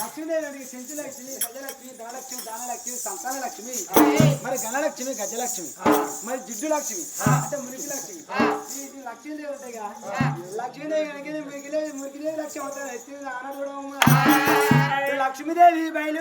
లక్ష్మీదేవి సెంచు లక్ష్మి గజలక్ష్మి ధనలక్ష్మి దానలక్ష్మి సంతాన లక్ష్మి మరి గణలక్ష్మి గజలక్ష్మి మరి జిడ్డు లక్ష్మి అంటే మురికి లక్ష్మి లక్ష్మీదేవి ఉంటాయి కదా. లక్ష్మీదేవి కనుక మురికిదేవి లక్ష్మి అవుతాయి. ఎత్తి ఆన చూడమ్మ లక్ష్మీదేవి బయలు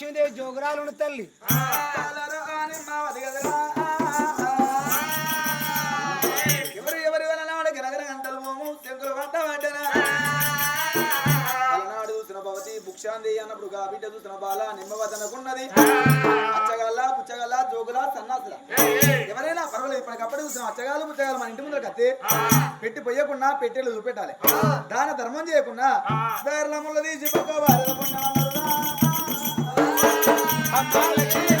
లక్ష్మీదేవి జోగురాలు ఉన్న తల్లి. ఎవరు ఎవరు గనగన గంటలు మోము తెంకులు పడ్డ పడ్డనా భవతి భుక్షాంది అన్నప్పుడు గా బిడ్డ చూసిన బాల నిమ్మవదనకున్నది అచ్చగల్ల పుచ్చగల్ల జోగుల సన్నాసుల. ఎవరైనా పర్వాలేదు ఇప్పటికప్పుడు చూసిన అచ్చగాలు పుచ్చగాలు మన ఇంటి ముందర కత్తి పెట్టి పోయకుండా పెట్టేలు చూపెట్టాలి. దాన ధర్మం చేయకుండా బేర్లముల తీసి వారల పుణ్యమన్నారురా. అమ్మా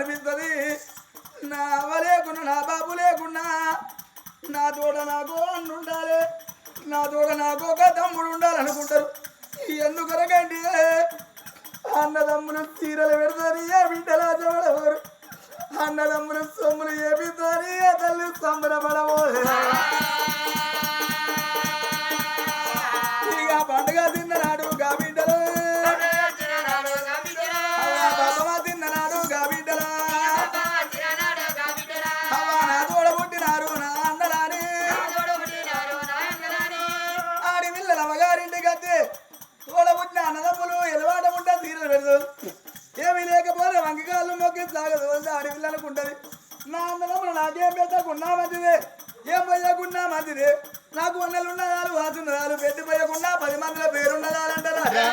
అనిపిస్తుంది. నా అవ్వ లేకున్నా నా బాబు లేకున్నా నా తోడ నాకు అన్ను ఉండాలి. నా తోడ నాకు ఒక తమ్ముడు ఉండాలనుకుంటారు. ఎందుకొరకండి అన్నదమ్ములు చీరలు పెడతారు ఏ బిడ్డలా చూడవారు అన్నదమ్ములు సొమ్ములు ఏపిస్తారు ఏ తల్లి సంబరపడబోదు నా అన్నదమ్ములు నాకేం పెట్టకుండా మంచిది ఏం పోయకుండా మంచిది నాకు వందలున్నదాలు వాసున్నదాలు పెట్టి పోయకుండా పది మందిలో పేరున్నదాలంటారా?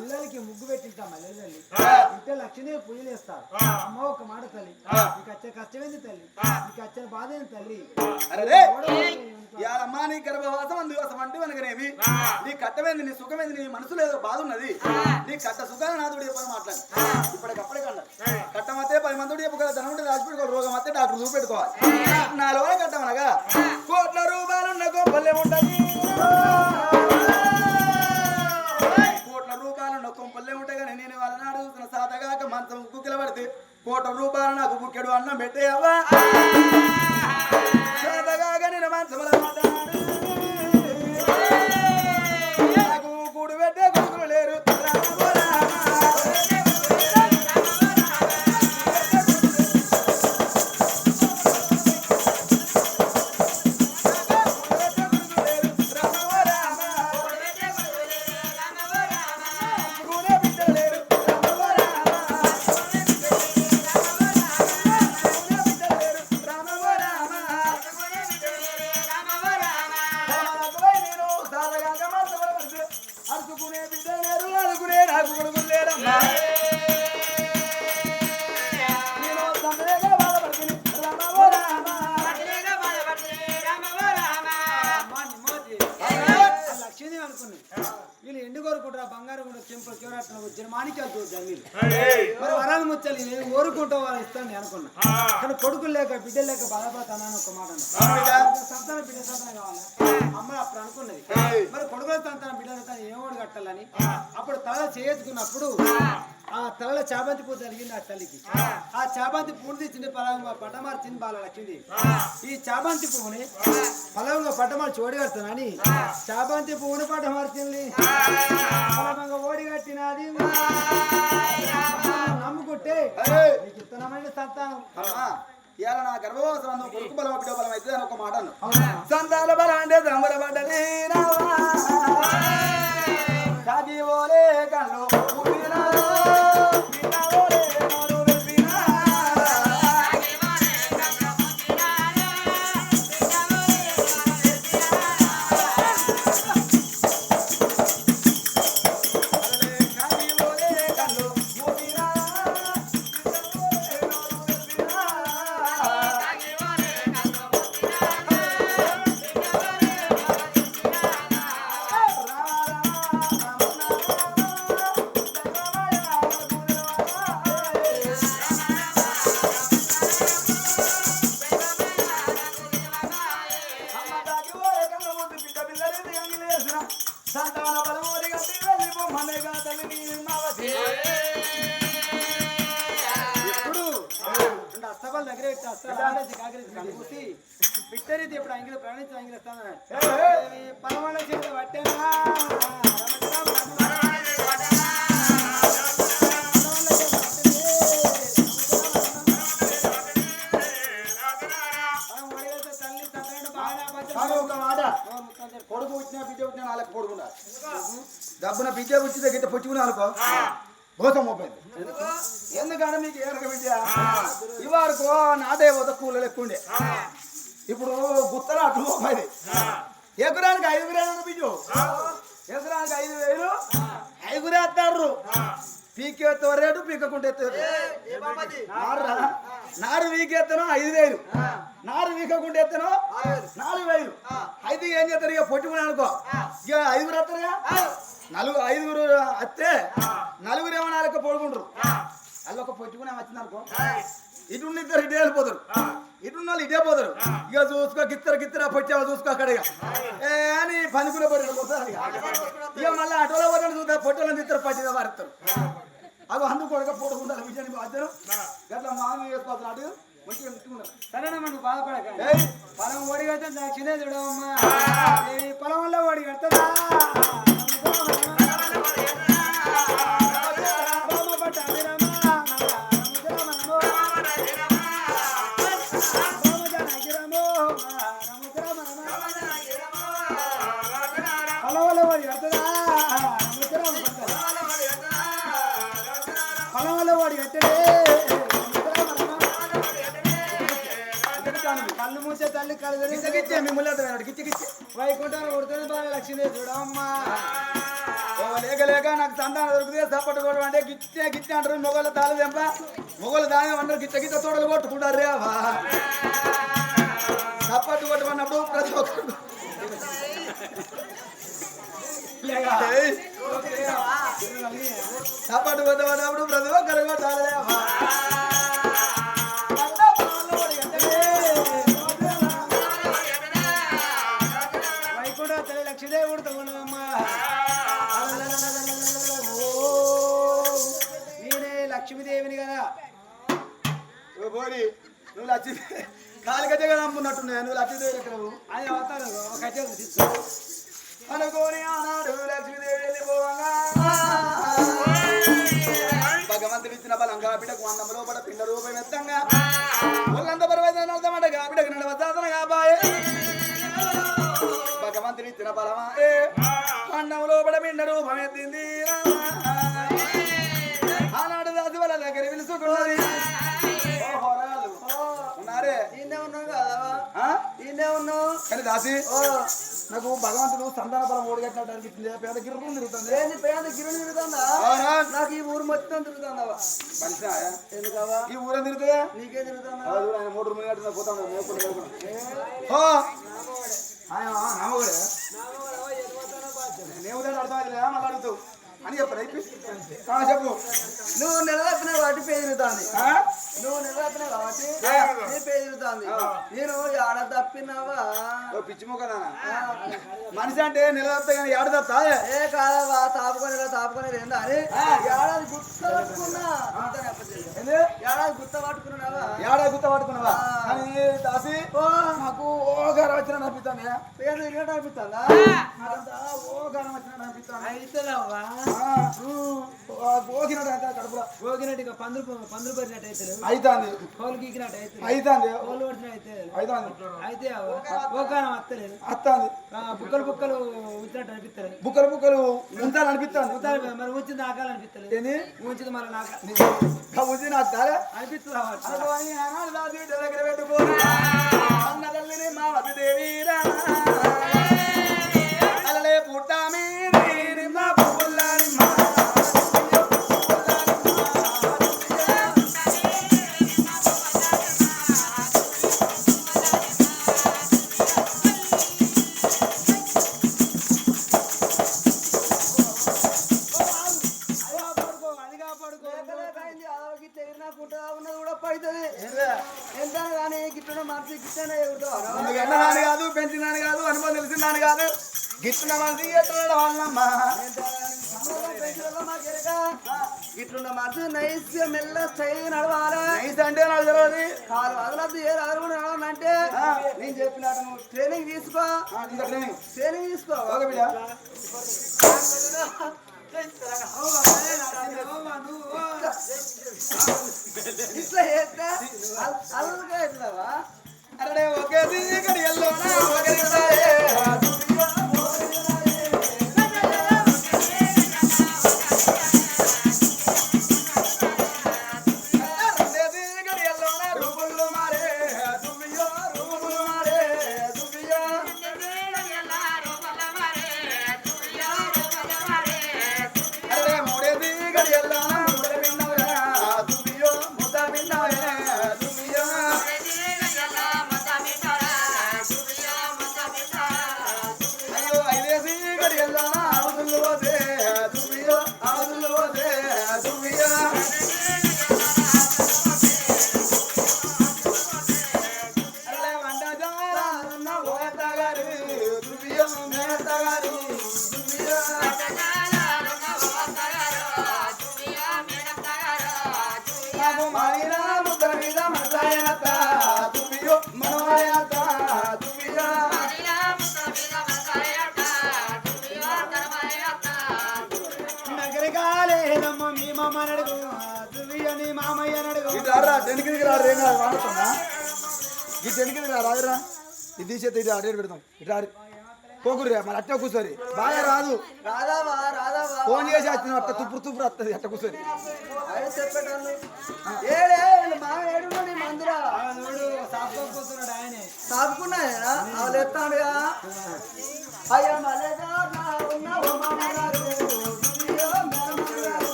ఇళ్ళకి ముగ్గు పెట్టింటా మళ్ళీ తల్లి. ఇంటే లక్ష్మీదేవి పూజలు చేస్తారు. అమ్మ ఒక మాట తల్లి. నీకు వచ్చే కష్టమేంది తల్లి? నీకు వచ్చే బాధ ఏంది తల్లి? అరే యారమ్మా నీ గర్భవాసం అందు అసలు అంటూ అనగనేవి నీ కట్టమేంది నీ సుఖమేంది నీ మనసులో ఏదో బాధ ఉన్నది. నీ కట్ట సుఖాన్ని నాదుడు చెప్పని మాట్లాడు. ఇప్పటికప్పుడే కన్నా కట్టమతే పది మంది చెప్పు కదా ధనం ఉంటే రాసిపెట్టుకో రోగం అయితే డాక్టర్ చూపెట్టుకోవాలి నా లోన కట్టమనగా కోట్ల రూపాయలున్న గొప్పలే ఉంటాయి. వాళ్ళ నాడు మంచం కుక్కిల పడితే కోట్ల రూపాయలు నాకు బుక్కెడు అన్నం పెట్టేయవ్వా. చేతగాక నేను మంచం కోరుకుంటా వాళ్ళు ఇస్తాను నేను అనుకున్నా. కానీ కొడుకులు లేక బిడ్డలు లేక బాధపడతానని ఒక మాట సంతాన బిడ్డ సంతానం కావాలా? అమ్మ అప్పుడు అనుకున్నది. మరి కొడుకుల సంతానం బిడ్డ సంతానం ఏమోడు కట్టాలని? అప్పుడు తల చేసుకున్నప్పుడు ఆ. తలలో చాబంతి పూజ జరిగింది ఆ తల్లికి. ఆ. చాబంతి పూలు తెచ్చింది పలంగా పట్టమార్చింది బాల లక్ష్మీదేవి ఈ చాబంతి పువ్వుని పలంగా పట్టమార్చి ఓడిగడుతున్నాని చాబంతి పువ్వుని పట్టమార్చింది పలంగా ఓడిగట్టినది నమ్ముకుంటే నీకు ఇత్తనమైన సంతానం. అమ్మా ఇవాళ నా గర్భవాసం అందు కొడుకు బలం బిడ్డ బలం అయితే అని ఒక మాట సంతాన బలం అంటే సంబరపడ్డది రావా. పిట్టరీతి ఇప్పుడు చేత పట్టేనా? కానీ ఒక మాట. కొడుకు పుట్టిన బిడ్డ పుట్టిన వాళ్ళకి పొడుకున్నారు డబ్బున బిడ్డ పుట్టితే గిట్ట పుచ్చుకున్నా అనుకో. మోసం మోపోయింది ఎందుకంటే మీకు ఏరక విద్య? ఇవరకు నాదే పోత కూలలు ఎక్కువ ఇప్పుడు గుత్తలు అటు మోపది. ఎకరానికి ఐదు వేలు బిజు ఎకరానికి ఐదు వేలు? ఐదుగురే వేస్తారు పీకెత్తే రేటు పీకకుంటే నారు వీకెత్తను ఐదు వేలు. నారు వీకకుండా ఎత్తను నాలుగు వేలు. ఐదు ఏం చేస్తారు? ఇక పొట్టుకుని అనుకో. ఇక ఐదుగురు వస్తారుగా? నలుగురు ఐదుగురు వస్తే నలుగురు ఏమో నాలుగు పడుకుంటారు. వాళ్ళు ఒక పొట్టుకుని వచ్చింది అనుకో. ఇటు ఇద్దరు ఇటే వెళ్ళిపోతారు. ఇటు ఉన్న వాళ్ళు ఇటే పోతారు. ఇక చూసుకో గిత్తర గిత్తర పొచ్చావా చూసుకో అక్కడ ఇక. ఏ అని పనికునే పడి ఇక. మళ్ళీ అటోలో పోతాడు చూద్దా. పొట్టలో ఇద్దరు పట్టిన వారుతారు అవి అందుకు కొడక పొడుకుంటారు. విజయాన్ని బాధ్యను గట్లా మామి వేసుకోవాలి మంచిగా పెట్టుకున్నారు. సరేనా మనకు బాధపడక. పొలం ఓడి కడితే దక్షిణే చూడవమ్మా ఈ పొలంలో ఓడి కడతదా ఓడి కడతదా పొలంలో కట్టడే కళ్ళు మూసే తల్లి కళ్ళు గిచ్చగిచ్చే మీ ముళ్ళ గిచ్చగిచ్చే వైకుంఠాన్ని కొడుతుంది బాగా లక్ష్మీ చూడమ్మా. లేక లేక నాకు సంతానం దొరికితే సపోర్ట్ కొట్టడం అంటే గిచ్చే గిచ్చే అంటారు మొగోళ్ళ తాళం తెంప. మొగోళ్ళ దాని అంటారు గిచ్చ గిచ్చ తోటలు కొట్టుకుంటారు రే అవ్వా సపోర్ట్ కొట్టమన్నప్పుడు ప్రతి ఒక్కరు సాపాటు పోతామన్నప్పుడు ప్రతి ఒక్కరు కొట్టాలి లక్ష్మీదేవి నేనే లక్ష్మీదేవిని కదా. ఓ నువ్వు లచ్చి కాలి గజ్జగా నమ్మున్నట్టున్నాయి నువ్వు లక్ష్మీదేవి నువ్వు? అది అవతారు ఒక కట్టె తీసుకో. అనుకోని ఆనాడు లక్ష్మీదేవి వెళ్ళిపోగా భగవంతుడు ఇచ్చిన బలంగా బిడ్డకు అన్నం లోపల పిండ రూపం ఎత్తంగా ఒళ్ళంత బరువైన అర్థమడగా బిడ్డకు నడవసాధన కాబాయే భగవంతుడు ఇచ్చిన బలమా ఏ అన్నం లోపల పిండ రూపం ఎత్తింది ఆనాడు దాసి వాళ్ళ దగ్గర పిలుచుకున్నది ఉన్నారే ఉన్నావు కదా ఉన్నావు కానీ దాసి నాకు భగవంతుడు సంతాన బలం ఓడిగట్టినట్టు అనిపించింది పేద గిర్రం తిరుగుతుంది. ఏంది పేద గిరుని తిరుగుతుందా? నాకు ఈ ఊరు మొత్తం తిరుగుతుందావా మనిషినా? ఎందుకవా ఈ ఊరం తిరుగుతుందా నీకే తిరుగుతుందా ఆయన మూడు రూములు కట్టిన. ఓ! ఆయన నామగుడే? నేవుదాడు అర్థమైంది మళ్ళీ అడుగుతావు అని ఆ, చెప్పు. నువ్వు నిలదప్పిన వాటి పేరు తిరుగుతుంది ఆ? నువ్వు నిలదప్పిన కాబట్టి? నీ నేను ఆడ తప్పినావా? ఓ పిచ్చి మొక్కనా మనిషి అంటే నిలదొస్తే కానీ తప్పా? ఏ? కాదవా తాపుకొని ఇలా తాపుకొని ఏందా? అని ఏడాది గుర్త పట్టుకున్నా. ఏడాది గుర్త పట్టుకున్నావా? ఏడా గుర్త పట్టుకున్నావా? కానీ దాసి ఓ. నాకు ఓ గారు వచ్చిన అనిపిస్తాను పేరు అనిపిస్తుందా ఓ గారు వచ్చిన అనిపిస్తాను అయితేవా గోకినట్టు అయితే కడుపులో గోగినట్టుగా పందులు పందులు పరినట్టు అయితే అయితాంది కోలు గీకినట్టు అయితే అయితాంది కోలు పడిన అయితే అయితాంది అయితే ఓకానం అత్తలేదు అత్తాంది ఆ, బుక్కలు బుక్కలు ఉంచినట్టు అనిపిస్తలేదు బుక్కలు బుక్కలు ఉంచాలనిపిస్తాను ఉత్తర- మరి ఉంచింది ఆకాలనిపిస్తలేదు ఏంది ఉంచింది మరి నాకు ఉంచి అనిపిస్తుంది అవ్వచ్చు. అనుకోని ఆనాడు ఎంత కానీ గిట్టడం మనసు గిట్టనే ఎగురుతావా నువ్వు ఎన్నదాని కాదు పెంచినాని కాదు అనుభవం తెలిసిందాని కాదు. గిట్టిన మనిషి ఎట్లా వాళ్ళమ్మా. ఇట్లున్న మనసు నైస్గా మెల్ల స్టైల్ నడవాలి. నైస్ అంటే నాకు తెలియదు కాలు వదలద్దు ఏ రాదు నడవాలంటే నేను చెప్పినట్టు నువ్వు ట్రైనింగ్ తీసుకో. ట్రైనింగ్ ట్రైనింగ్ తీసుకో. ఇట్లా చేస్తే అల్లుగా ఇట్లావా అరే ఒకే ఇక్కడ ఎల్లోనా ఒకరి ఇది రారా టెన్కి రాడు ఏం కాదు వాడుతున్నా ఈ టెన్కి రా రాదురా ఇది తీసేది ఇది అడే పెడతాం ఇట్లా పోకురు మరి అట్ట కూర్చోరి. బాగా రాదు. రాదావా రాదావా? ఫోన్ చేసి వచ్చిన అట్ట తుప్పుడు తుప్పుడు వస్తుంది అట్ట కూర్చోరి. చెప్పేటోళ్ళు. ఏడే వీళ్ళు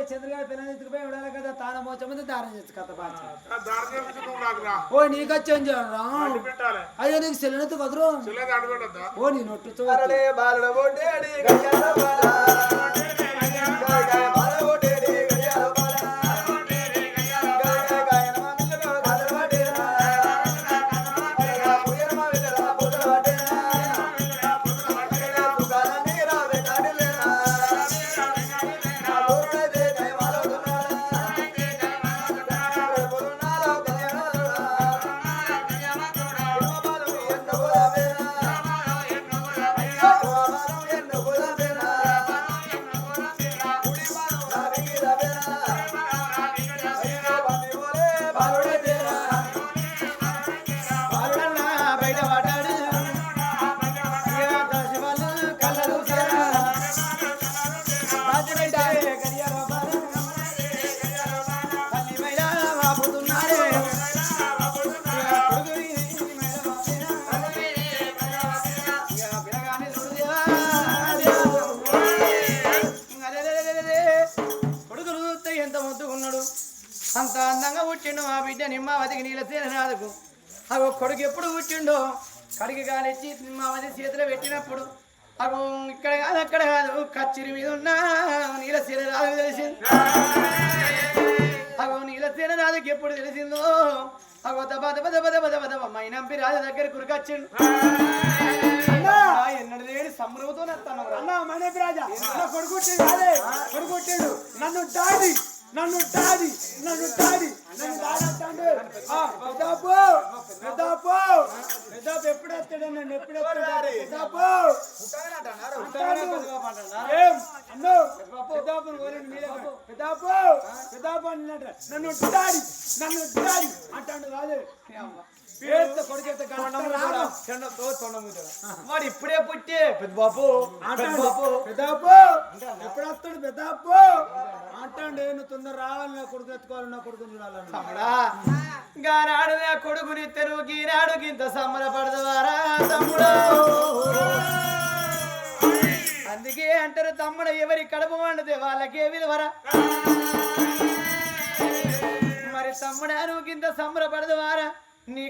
కొట్టే చంద్రగారి పిల్లలు ఎత్తుకుపోయి ఉండాలి కదా? తాన మోచ ముందు దారం చేసి కథ ఓ నీకు వచ్చి అడ్డు పెట్టాలి. అయ్యో నీకు సెల్లెనెత్తు కదరు? ఓ నీ నొట్టు అరలే బిడ్డ నిమ్మావతికి నీళ్ళ తీరనాదుకు అగో కొడుకు ఎప్పుడు పుట్టిండో? కడిగి కానిచ్చి నిమ్మావతి చేతిలో పెట్టినప్పుడు అగో ఇక్కడ కాదు అక్కడ కాదు కచ్చిరి మీద ఉన్న నీళ్ళ సీర రాదు తెలిసింది. అగో నీళ్ళ సీర ఎప్పుడు తెలిసిందో? అగో దబ దబ దబ దబ దబ దబ మైనంపి రాజు దగ్గర కురికొచ్చిండు. ఎన్నడు లేని సంబరంతో నస్తాను అన్న మణిపి రాజా నా కొడుకుట్టిండు కొడుకుట్టిండు నన్ను డాడీ నన్ను డాడీ నన్ను డాడీ నన్ను డాడీ అంటాడు ఆ, పెద్దాపు పెద్దాపు పెద్దాపు ఎప్పుడు వస్తాడు నన్ను ఎప్పుడు వస్తాడు అంటాడు. ఏం? అన్నో నన్ను డాడీ నన్ను డాడీ అంటాడు కాదు పేరుతో వాడు ఇప్పుడే పుట్టే పెద్ద బాబు పెద్ద బాబు పెద్దాపు ఎప్పుడు వస్తాడు పెద్దాపు అంటాడు. నువ్వు తొందర రావాలి నా కొడుకు ఎత్తుకోవాలి నా కొడుకు చూడాలని గానాడు నా కొడుకుని తెరువు గీనాడు గింత సంబరపడదవారా తమ్ముడు. అందుకే అంటారు తమ్ముడు ఎవరి కడుపు వండితే వాళ్ళకే విలువరా. మరి తమ్ముడా నువ్వు గింత సంబరపడదవారా? నీ